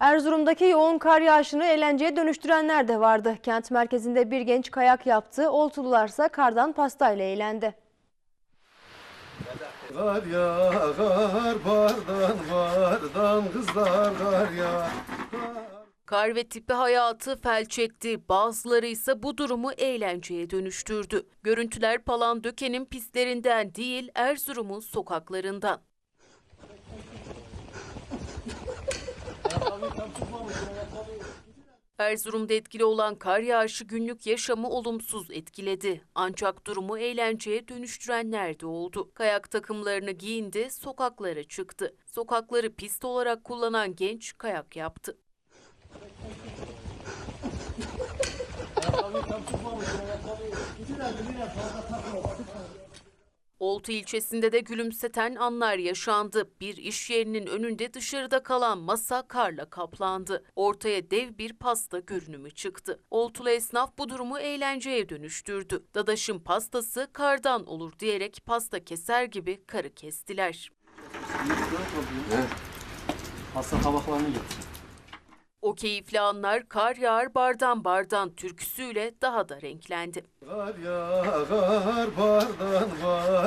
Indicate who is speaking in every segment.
Speaker 1: Erzurum'daki yoğun kar yağışını eğlenceye dönüştürenler de vardı. Kent merkezinde bir genç kayak yaptı, oltulularsa kardan pastayla eğlendi.
Speaker 2: Kar yağar bardan bardan kızlar kar yağar.
Speaker 3: Kar ve tipi hayatı felç etti. Bazıları ise bu durumu eğlenceye dönüştürdü. Görüntüler Palandöken'in pistlerinden değil Erzurum'un sokaklarından. Erzurum'da etkili olan kar yağışı günlük yaşamı olumsuz etkiledi. Ancak durumu eğlenceye dönüştürenler de oldu. Kayak takımlarını giyindi, sokaklara çıktı. Sokakları pist olarak kullanan genç kayak yaptı. Oltu ilçesinde de gülümseten anlar yaşandı. Bir iş yerinin önünde dışarıda kalan masa karla kaplandı. Ortaya dev bir pasta görünümü çıktı. Oltulu esnaf bu durumu eğlenceye dönüştürdü. Dadaş'ın pastası kardan olur diyerek pasta keser gibi karı kestiler.
Speaker 4: Pasta tabaklarını getir.
Speaker 3: O keyifli anlar kar yağar bardan bardan türküsüyle daha da renklendi.
Speaker 2: Kar yağar bardan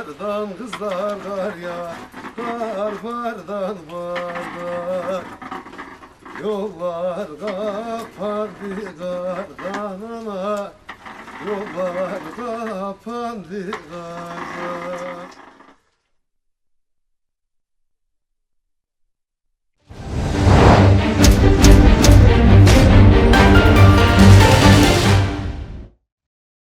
Speaker 2: bardan kızlar kar yağar. Kar bardan bardan. Yollar kapandı kardan ama Yollar kapandı kardan